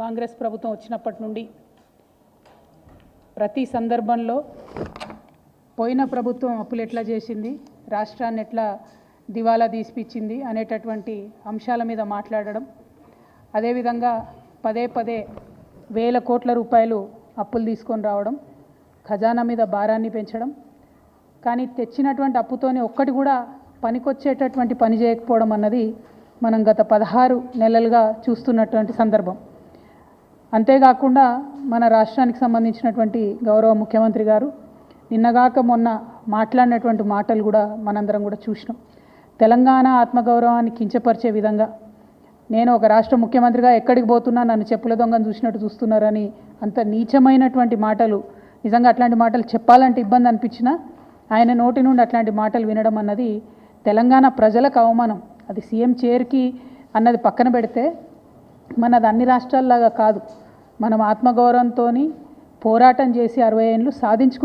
కాంగ్రెస్ ప్రభుత్వం వచ్చినప్పటి నుండి ప్రతి సందర్భంలో పోయిన ప్రభుత్వం అప్పులు ఎట్లా చేసింది రాష్ట్రాన్ని ఎట్లా దివాలా తీసిపించింది అనేటటువంటి అంశాల మీద మాట్లాడడం. అదేవిధంగా పదే పదే వేల కోట్ల రూపాయలు అప్పులు తీసుకొని రావడం ఖజానా మీద భారాన్ని పెంచడం. కానీ తెచ్చినటువంటి అప్పుతోనే ఒక్కటి కూడా పనికొచ్చేటటువంటి పని చేయకపోవడం అన్నది మనం గత పదహారు నెలలుగా చూస్తున్నటువంటి సందర్భం. అంతేకాకుండా మన రాష్ట్రానికి సంబంధించినటువంటి గౌరవ ముఖ్యమంత్రి గారు నిన్నగాక మొన్న మాట్లాడినటువంటి మాటలు కూడా మనందరం కూడా చూసినాం. తెలంగాణ ఆత్మగౌరవాన్ని కించపరిచే విధంగా నేను ఒక రాష్ట్ర ముఖ్యమంత్రిగా ఎక్కడికి పోతున్నా నన్ను చెప్పుల దొంగను చూసినట్టు చూస్తున్నారని అంత నీచమైనటువంటి మాటలు నిజంగా అట్లాంటి మాటలు చెప్పాలంటే ఇబ్బంది అనిపించినా ఆయన నోటి నుండి అట్లాంటి మాటలు వినడం అన్నది తెలంగాణ ప్రజలకు అవమానం. అది సీఎం చైర్కి అన్నది పక్కన పెడితే మనది అన్ని రాష్ట్రాల్లాగా కాదు. మనం ఆత్మగౌరవంతో పోరాటం చేసి అరవై ఏళ్ళు సాధించుకున్నాం.